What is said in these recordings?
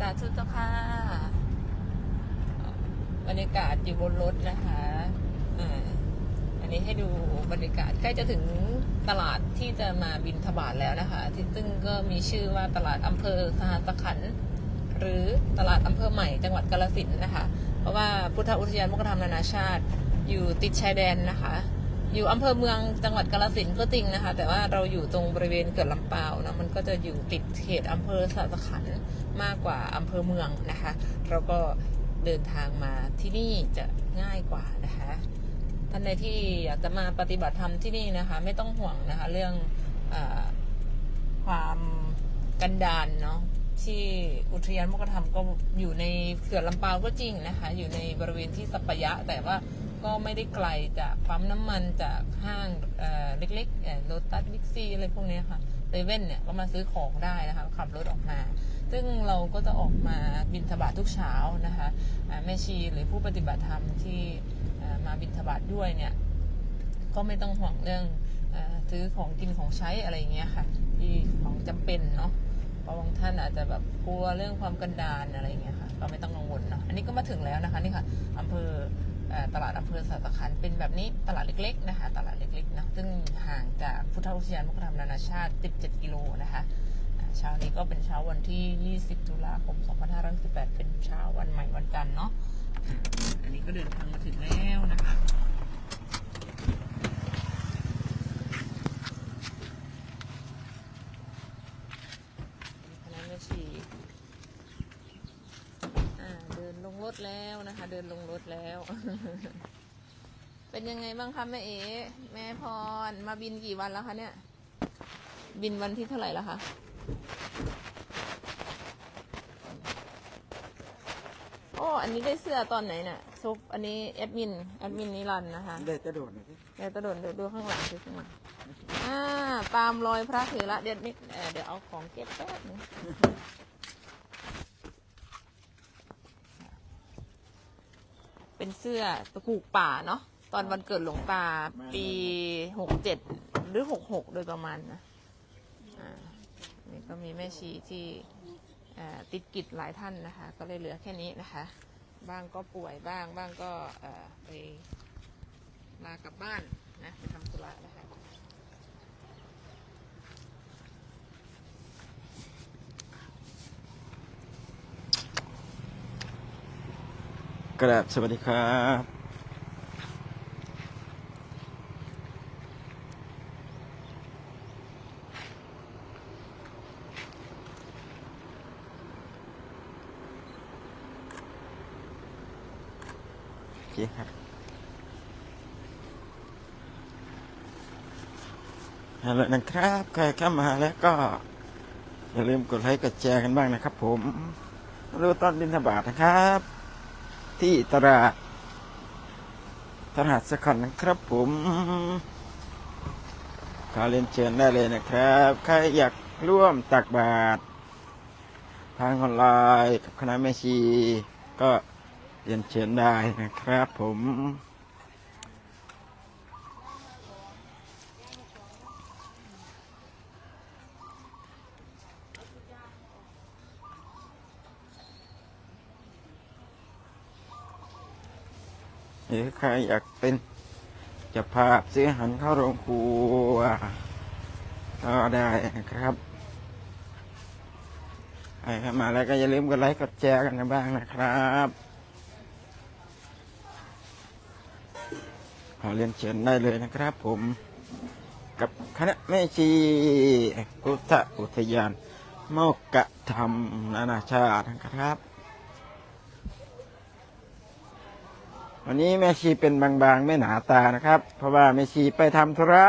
สาธุเจ้าค่ะบรรยากาศอยู่บนรถนะคะอ่าอันนี้ให้ดูบรรยากาศใกล้จะถึงตลาดที่จะมาบินทบาทแล้วนะคะ ที่ซึ่งก็มีชื่อว่าตลาดอำเภอสหัสขันหรือตลาดอำเภอใหม่จังหวัดกาฬสินนะคะ เพราะว่าพุทธอุทยานมกธรรมนานาชาติ อยู่ติดชายแดนนะคะ อยู่อำเภอเมืองจังหวัดกาฬสินก็จริงนะคะ แต่ว่าเราอยู่ตรงบริเวณเขื่อนลำปาวนะมันก็จะอยู่ติดเขตอำเภอสะขัน มากกว่าอำเภอเมืองนะคะเราก็เดินทางมาที่นี่จะง่ายกว่านะคะท่านใดที่อยากจะมาปฏิบัติธรรมที่นี่นะคะ ไม่ต้องห่วงนะคะ เรื่องอความกันดานเนาะที่อุทยานมกธรรมก็อยู่ในเขื่อนลำปาวก็จริงนะคะ อยู่ในบริเวณที่สัปยะแต่ว่า ก็ไม่ได้ไกลจากปั๊มน้ำมันจากห้างเล็กๆโลตัสบิ๊กซีอะไรพวกนี้ค่ะเซเว่นเนี่ยก็มาซื้อของได้นะคะขับรถออกมา ซึ่งเราก็จะออกมาบินทบาททุกเช้านะคะแม่ชีหรือผู้ปฏิบัติธรรมที่มาบินทบาทด้วยเนี่ยก็ไม่ต้องห่วงเรื่องซื้อของกินของใช้อะไรอย่างเงี้ยค่ะ ที่ของจำเป็นเนาะเพราะบางท่านอาจจะแบบกลัวเรื่องความกันดารอะไรอย่างเงี้ยค่ะ ก็ไม่ต้องกังวลเนาะอันนี้ก็มาถึงแล้วนะคะนี่ค่ะอำเภอ ตลาดอำเภอสาตขันเป็นแบบนี้ตลาดเล็กๆนะคะตลาดเล็กๆนะซึ่งห่างจากพุทธอุทยานมกธรรมนานาชาติ 17 กิโลนะคะเช้านี้ก็เป็นเช้าวันที่ 20 ตุลาคม 2518 เป็นเช้าวันใหม่วันจันทร์เนาะอันนี้ก็เดินทางมาถึงแล้วนะคะ คณะแม่ชีอ่าเดินลงรถแล้วนะคะ เดินลงรถแล้ว เป็นยังไงบ้างคะแม่เอ๋แม่พรมาบินกี่วันแล้วคะเนี่ย บินวันที่เท่าไหร่แล้วคะโอ้อันนี้ได้เสื้อตอนไหนน่ะซุปอันนี้แอดมินแอดมินนิรันดร์นะคะได้จะโดดหน่อยสิเดี๋ยวตะโดนเดี๋ยวดูข้างหลังดูข้างหลังอ่าตามรอยพระเถระเดี๋ยวนิดเอ่อเดี๋ยวเอาของเก็บแป๊บนึง เป็นเสื้อตะกูกป่าเนาะตอนวันเกิดหลวงตาปีหกเจ็ดหรือหกหกโดยประมาณนะอ่านี่ก็มีแม่ชีที่ติดกิจหลายท่านนะคะ ก็เลยเหลือแค่นี้นะคะ บ้างก็ป่วยบ้างบ้างก็ไปลากลับบ้านนะไปทำธุระนะคะ กราบสวัสดีครับโอเคครับเอาลนะครับ ใครเข้ามาแล้วก็ อย่าลืมกดไลค์กดแชร์กันบ้างนะครับผมรู้ตอนบินทบาทนะครับ ที่ตลาดตลาดสขันนะครับผมขอเรียนเชิญได้เลยนะครับ ใครอยากร่วมตักบาตรทางออนไลน์กับคณะแม่ชี ก็เรียนเชิญได้นะครับผม หรือใครอยากเป็นจะภาพซื้อหารเข้าโรงครัวก็ได้นะครับใครเข้ามาแล้วก็อย่าลืมกดไลค์กดแชร์กันนบ้างนะครับขอเรียนเชิญได้เลยนะครับผมกับคณะแม่ชีพุทธอุทยานโมกกะธรรมนานาชาตินะครับ วันนี้แม่ชีเป็นบางๆ ไม่หนาตานะครับ เพราะว่าแม่ชีไปทำธุระ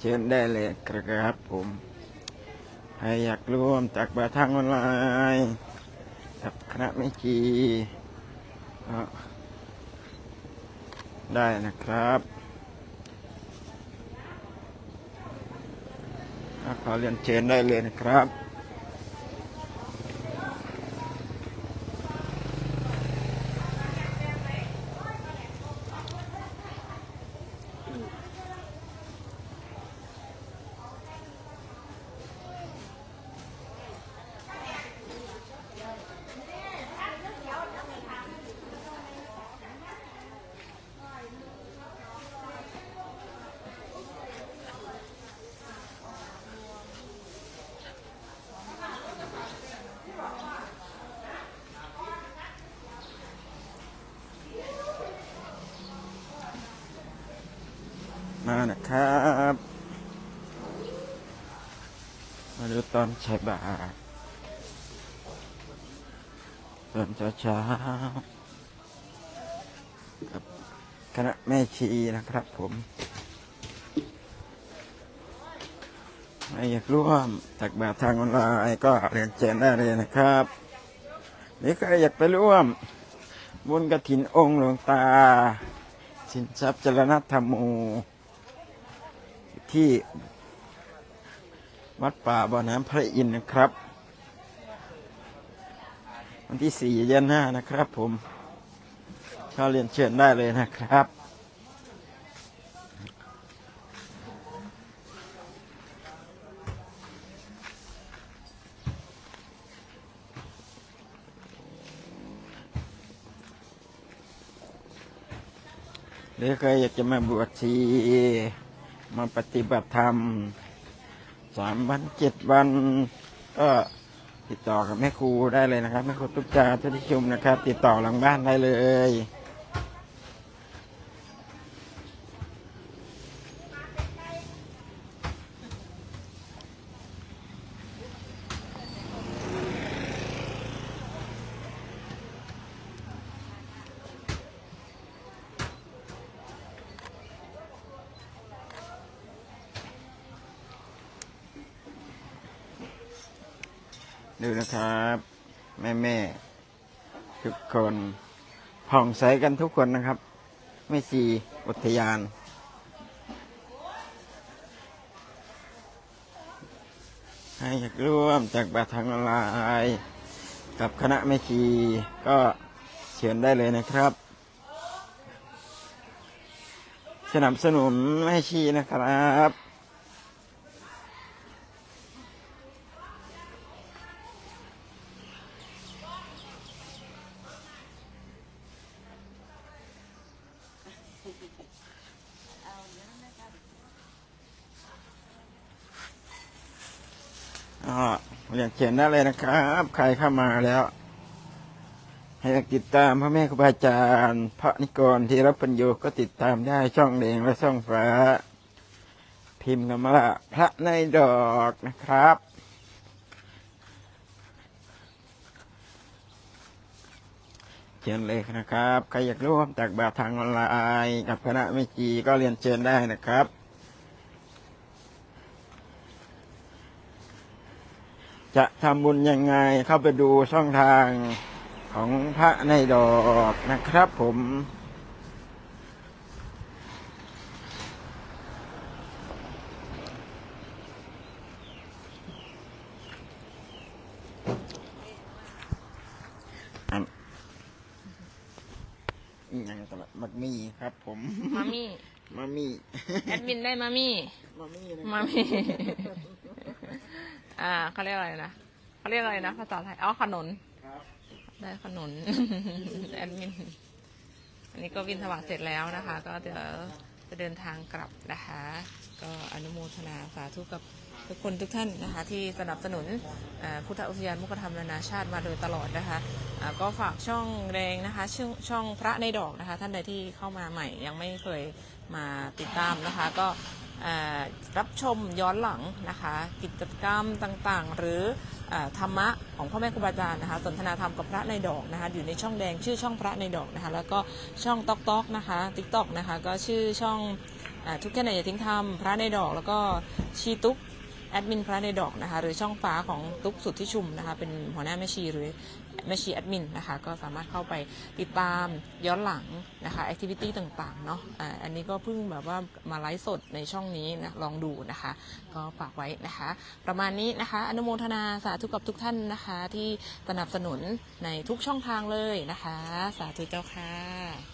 เชิญได้เลยครับผมใครอยากร่วมจากบาทางออนไลน์กับคณะแม่ชีก็ ได้นะครับขอเรียนเชิญได้เลยนะครับ นะครับ มาดูตอนใช้บาตตอนเช้าๆกับคณะแม่ชีนะครับผมใครอยากร่วมตักบาตรทางออนไลน์ก็เรียนเชิญได้เลยนะครับหรือใครอยากไปร่วม บุญกระถินองค์หลวงตา สินทรัพย์จรณธรรมโมที่ วัดป่าบ่อน้ำพระอินทร์นะครับ วันที่สี่เดือนห้านะครับผมเข้าเรียนเชิญได้เลยนะครับ หรือใครอยากจะมาบวชชีมาปฏิบัติธรรม สามวันเจ็ดวัน ก็ติดต่อกับแม่ครูได้เลยนะครับแม่ครูตุ๊กตาท่านผู้ชมนะครับ ติดต่อหลังบ้านได้เลย ดูนะครับ แม่แม่ๆทุกคนผ่องใสกันทุกคนนะครับ ไม่ชีอุทยานให้อยากร่วมจากบาททางออนไลน์กับคณะแม่ชีก็เชิญได้เลยนะครับ สนับสนุนแม่ชีนะครับ ก็เรียนเขียนได้เลยนะครับ ใครเข้ามาแล้ว ให้ติดตามพระแม่ครูบาอาจารย์ พระนิกรที่รับปัญโยก็ติดตามได้ช่องแดงและช่องฟ้า พิมพ์คำว่าพระในดอกนะครับเชิญเลยนะครับ ใครอยากร่วมจากแบบทางออนไลน์กับคณะแม่จีก็เรียนเชิญได้นะครับ จะทำบุญยังไงเข้าไปดูช่องทางของพระในดอกนะครับผม อันอีกอย่างตลอด มักมี่ครับผม มามี่มามี่ แอดมินได้มามี่มามี่นะมามี่ อ่าเขาเรียกอะไรนะเขาเรียกอะไรนะภาษาไทยอ๋อขนนครับ ได้ขนน แอดมิน อันนี้ก็วินทบาทเสร็จแล้วนะคะ ก็เดี๋ยวจะเดินทางกลับนะคะ ก็อนุโมทนาสาธุกับทุกคนทุกท่านนะคะ ที่สนับสนุนอ่าพุทธอุทยานมุกธรรมนานาชาติมาโดยตลอดนะคะอ่า ก็ฝากช่องแรงนะคะช่อช่องพระในดอกนะคะ ท่านใดที่เข้ามาใหม่ยังไม่เคยมาติดตามนะคะ ก็รับชมย้อนหลังนะคะ กิจกรรมต่างๆ หรืออธรรมะของพ่อแม่ครูบาอาจารย์นะคะสนทนาธรรมกับพระในดอกนะคะ อยู่ในช่องแดงชื่อช่องพระในดอกนะคะ แล้วก็ช่องตอกตอกนะคะติ๊กต๊อกนะคะ ก็ชื่อช่องอทุกแค่ไหนอย่าทิ้งทำพระในดอก แล้วก็ชีตุ๊กแอดมินพระในดอกนะคะ หรือช่องฟ้าของตุ๊กสุดที่ชุมนะคะ เป็นหัวหน้าแม่ชีหรือ แมชชีแอดมินนะคะก็สามารถเข้าไปติดตามย้อนหลังนะคะแอคทิวิตี้ต่างๆเนาะอันนี้ก็เพิ่งแบบว่ามาไลฟ์สดในช่องนี้นะลองดูนะคะ ก็ฝากไว้นะคะ ประมาณนี้นะคะ อนุโมทนาสาธุกับทุกท่านนะคะ ที่สนับสนุนในทุกช่องทางเลยนะคะ สาธุเจ้าค่ะ